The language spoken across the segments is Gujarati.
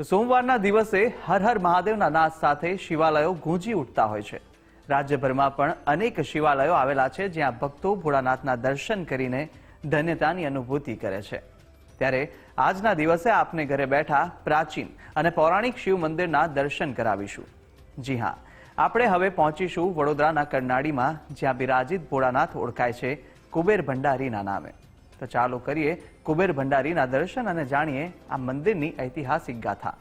તો સોમવારના દિવસે હર હર મહાદેવના નાદ સાથે શિવાલયો ગૂંજી ઉઠતા હોય છે. રાજ્યભરમાં પણ અનેક શિવાલયો આવેલા છે જ્યાં ભક્તો ભોળાનાથના દર્શન કરીને ધન્યતાની અનુભૂતિ કરે છે. ત્યારે આજના દિવસે આપને ઘરે બેઠા પ્રાચીન અને પૌરાણિક શિવ મંદિરના દર્શન કરાવીશું. જી હા, આપણે હવે પહોંચીશું વડોદરાના કરનાળીમાં જ્યાં બિરાજિત ભોળાનાથ ઓળખાય છે કુબેર ભંડારીના નામે. તો ચાલો કરીએ કુબેર ભંડારીના દર્શન અને જાણીએ આ મંદિરની ઐતિહાસિક ગાથા.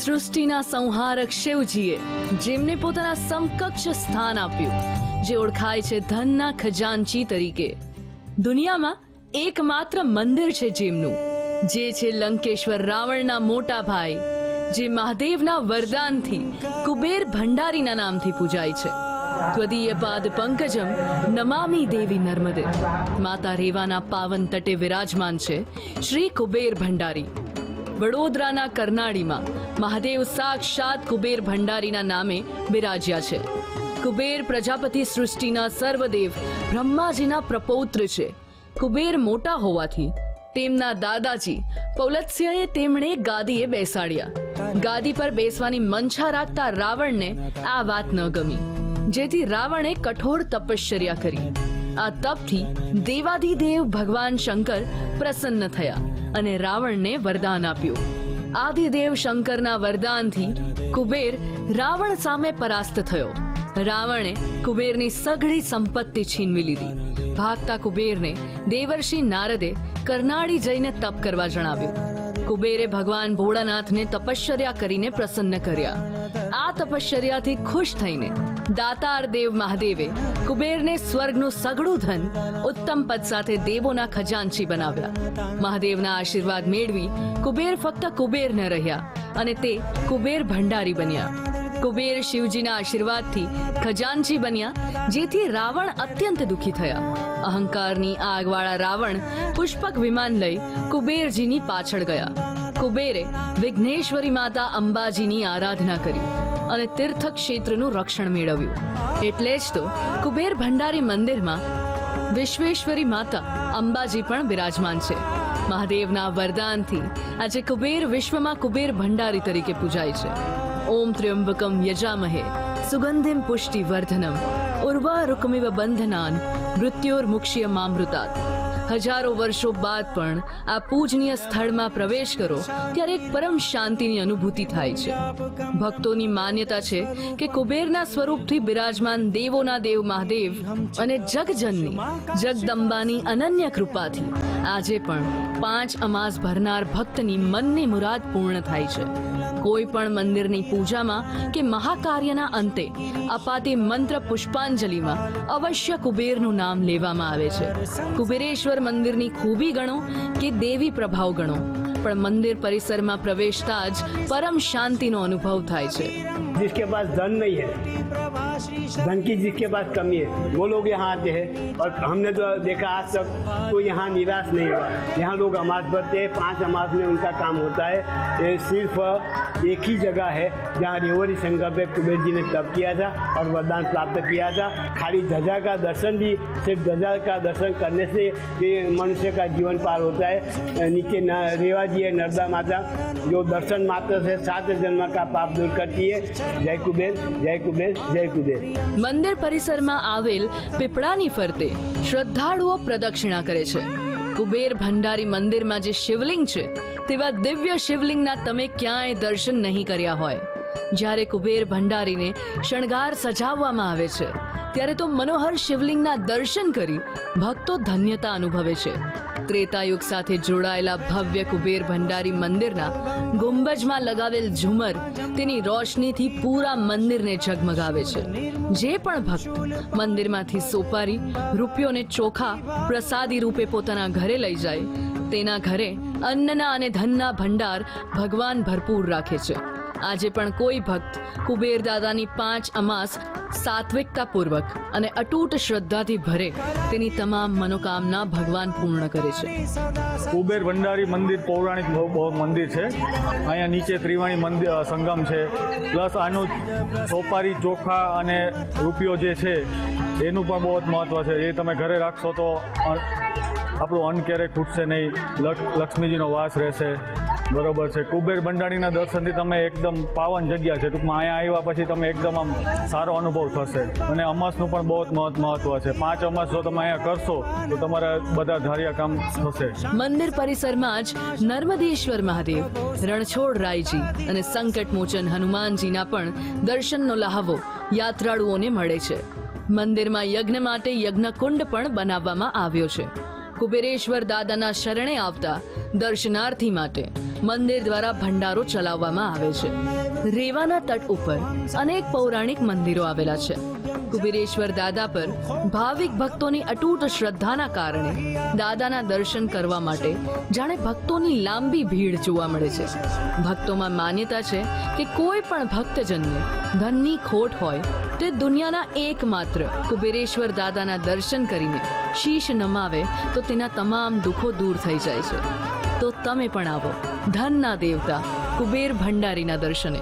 સૃષ્ટિના સંહારક શિવજીએ જેમને પોતાના સમકક્ષ સ્થાન આપ્યું, જે ઓળખાય છે ધનના ખજાનચી તરીકે. દુનિયામાં એકમાત્ર મંદિર છે જેમનું, જે છે લંકેશ્વર રાવણના મોટા ભાઈ, જે મહાદેવના વરદાનથી કુબેર ભંડારીના નામથી પૂજાય છે. ત્વદીય પાદ પંકજમ નમામી દેવી નર્મદે. માતા રેવાના પાવન તટે વિરાજમાન છે શ્રી કુબેર ભંડારી. વડોદરાના કરનાળીમાં મહાદેવ સાક્ષાત કુબેર ભંડારીના નામે બિરાજ્યા છે. કુબેર પ્રજાપતિ સૃષ્ટિના સર્વદેવ બ્રહ્માજીના પ્રપૌત્ર છે. કુબેર મોટા હોવાથી તેમના દાદાજી પૌલત્સ્યએ તેમણે ગાદીએ બેસાડ્યા. ગાદી પર બેસવાની મંછા રાખતા રાવણને આ વાત ન ગમી. જેથી રાવણે કઠોર તપશ્ચર્યા કરી. આ તપથી દેવાધિદેવ ભગવાન શંકર પ્રસન્ન થયા અને રાવણને વરદાન આપ્યું. આદિદેવ શંકરના વરદાનથી કુબેર રાવણ સામે પરાસ્ત થયો. રાવણે કુબેરની સઘળી સંપત્તિ છીનવી લીધી. ભાગતા કુબેરને દેવર્ષિ નારદે કરનાળી જઈને તપ કરવા જણાવ્યું. કુબેરે ભગવાન ભોળાનાથને તપશ્ચર્યા કરીને પ્રસન્ન કર્યા. આ તપશ્ચર્યાથી ખુશ થઈને દાતાર દેવ મહાદેવે કુબેરને સ્વર્ગનું સઘળું ધન ઉત્તમ પદ સાથે દેવોના ખજાનચી બનાવ્યા. મહાદેવના આશીર્વાદ મેળવી કુબેર ફક્ત કુબેર ન રહ્યા અને તે કુબેર ભંડારી બન્યા. કુબેર શિવજીના આશીર્વાદથી ખજાનચી બન્યા, જેથી રાવણ અત્યંત દુઃખી થયા. અહંકારની આગવાળા રાવણ પુષ્પક વિમાન લઈ કુબેરજીની પાછળ ગયા. કુબેરે વિઘ્નેશ્વરી માતા અંબાજીની આરાધના કરી અને તીર્થ રક્ષણ મેળવ્યું. એટલે જ તો કુબેર ભંડારી મંદિરમાં વિશ્વેશ્વરી માતા અંબાજી પણ બિરાજમાન છે. મહાદેવના વરદાનથી આજે કુબેર વિશ્વમાં કુબેર ભંડારી તરીકે પૂજાય છે. ઓમ ત્ર્યંબકમ યજામહે સુગંધિમ પુષ્ટિ વર્ધનમ ઉર્વા રૂકમિવ બંધનાન મૃત્યોર્મુક્ષ્ય મામૃતાત હજારો વર્ષો બાદ પણ આ પૂજનીય સ્થળમાં પ્રવેશ કરો ત્યારે એક પરમ શાંતિની અનુભૂતિ થાય છે. ભક્તોની માન્યતા છે કે કુબેરના સ્વરૂપથી બિરાજમાન દેવોના દેવ મહાદેવ અને જગજનની, જગદંબાની અનન્ય કૃપાથી આજે પણ પાંચ અમાસ ભરનાર ભક્તની મનની મુરાદ પૂર્ણ થાય છે. કોઈ પણ મંદિરની પૂજામાં કે મહાકાર્યના અંતે અપાતી મંત્ર પુષ્પાંજલિમાં અવશ્ય કુબેરનું નામ લેવામાં આવે છે. કુબેરેશ્વર મંદિરની ખૂબી ગણો કે દેવી પ્રભાવ ગણો? પણ મંદિર પરિસરમાં પ્રવેશતા જ પરમ શાંતિનો અનુભવ થાય છે. जिसके पास धन नहीं है, धन की जिसके पास कमी है, वो लोग यहाँ आते हैं। और हमने तो देखा आज तक तो यहाँ निराश नहीं हुआ। यहाँ लोग अमास भरते हैं, पाँच अमास में उनका काम होता है। ये सिर्फ़ एक ही जगह है जहाँ रेवरी शंकर पे कुबेर जी ने तप किया था और वरदान प्राप्त किया था। खाली ध्वजा का दर्शन भी, सिर्फ़ ध्वजा का दर्शन करने से ये मनुष्य का जीवन पार होता है। नीचे रेवा जी है नर्मदा माता, जो दर्शन मात्र से सात जन्म का पाप दूर करती है। જય કુબેર જય કુબેર જય કુબેર. મંદિર પરિસરમાં આવેલ પીપળાની ફરતે શ્રદ્ધાળુઓ પ્રદક્ષિણા કરે છે. કુબેર ભંડારી મંદિરમાં જે શિવલિંગ છે, તેવા દિવ્ય શિવલિંગના તમે ક્યાંય દર્શન નહીં કર્યા હોય. જ્યારે કુબેર ભંડારીને શણગાર સજાવવામાં આવે છે ત્યારે તો મનોહર શિવલિંગના દર્શન કરી ભક્તો ધન્યતા અનુભવે છે. ત્રેતાયુગ સાથે જોડાયેલા ભવ્ય કુબેર ભંડારી મંદિરના ગુંબજમાં લગાવેલ ઝુમર તેની રોશનીથી પૂરા મંદિરને ઝગમગાવે છે. જે પણ ભક્ત મંદિરમાંથી સોપારી, રૂપિયોને ચોખા, પ્રસાદી રૂપે પોતાના ઘરે લઈ જાય, તેના ઘરે અન્નના અને ધનના ભંડાર ભગવાન ભરપૂર રાખે છે. આજે પણ કોઈ ભક્ત કુબેર દાદાની પાંચ અમાસ સાત્વિકતાપૂર્વક અને અટૂટ શ્રદ્ધાથી ભરે તેની તમામ મનોકામના ભગવાન પૂર્ણ કરે છે. કુબેર ભંડારી મંદિર પૌરાણિક મંદિર છે. અહીંયા નીચે ત્રિવાણી મંદિર સંગમ છે. પ્લસ આનું સોપારી, ચોખા અને રૂપિયો જે છે, એનું પણ બહુ જ મહત્વ છે. એ તમે ઘરે રાખશો તો આપણું અન્ન ક્યારેય ખૂટશે નહીં. લક- લક્ષ્મીજીનો વાસ રહેશે. બરોબર છે. કુબેર ભંડારીના દર્શનથી તમે એકદમ પાવન જગ્યા છે. ટૂંકમાં અહીંયા આવ્યા પછી તમે એકદમ આમ સારો અનુભવ થશે. અને અમાસનું પણ બહુ મહત્વ મહત્વ છે. પાંચ અમાસ જો તમે અહીંયા કરશો, તો તમારા બધા ધાર્યા કામ થશે. મંદિર પરિસરમાં જ નર્મદેશ્વર મહાદેવ, રણછોડ રાયજી અને સંકટ મોચન હનુમાનજીના પણ દર્શનનો લહાવો યાત્રાળુઓને મળે છે. મંદિરમાં યજ્ઞ માટે યજ્ઞકુંડ પણ બનાવવામાં આવ્યો છે. કુબેરેશ્વર દાદાના શરણે આવતા દર્શનાર્થી માટે મંદિર દ્વારા ભંડારો ચલાવવામાં આવે છે. રેવાના તટ ઉપર અનેક પૌરાણિક મંદિરો આવેલા છે. કુબેરેશ્વર દાદા પર ભાવિક ભક્તોની અટૂટ શ્રદ્ધાના કારણે દાદાના દર્શન કરવા માટે જાણે ભક્તોની લાંબી ભીડ જોવા મળે છે. ભક્તોમાં માન્યતા છે કે કોઈ પણ ભક્તજનને ધનની ખોટ હોય તે દુનિયાના એકમાત્ર કુબેરેશ્વર દાદાના દર્શન કરીને શીશ નમાવે તો તેના તમામ દુઃખો દૂર થઈ જાય છે. તો તમે પણ આવો ધનના દેવતા કુબેર ભંડારીના દર્શને.